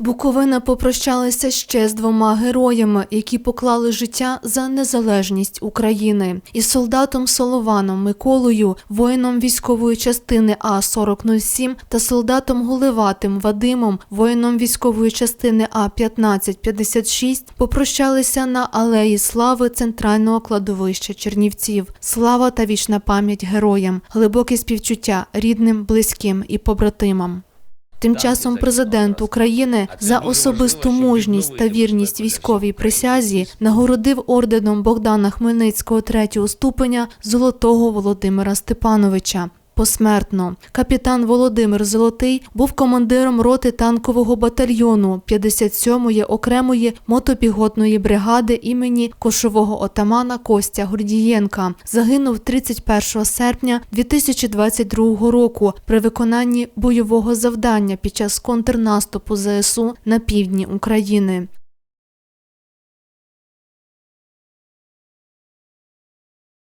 Буковина попрощалася ще з двома героями, які поклали життя за незалежність України. Із солдатом Солованом Миколою, воїном військової частини А 4007 та солдатом Гуливатим Вадимом, воїном військової частини А 1556 попрощалися на алеї слави центрального кладовища Чернівців. Слава та вічна пам'ять героям, глибоке співчуття рідним, близьким і побратимам. Тим часом президент України за особисту мужність та вірність військовій присязі нагородив орденом Богдана Хмельницького третього ступеня золотого Володимира Степановича. Посмертно капітан Володимир Золотий був командиром роти танкового батальйону 57-ї окремої мотопіхотної бригади імені кошового отамана Костя Гордієнка. Загинув 31 серпня 2022 року при виконанні бойового завдання під час контрнаступу ЗСУ на півдні України.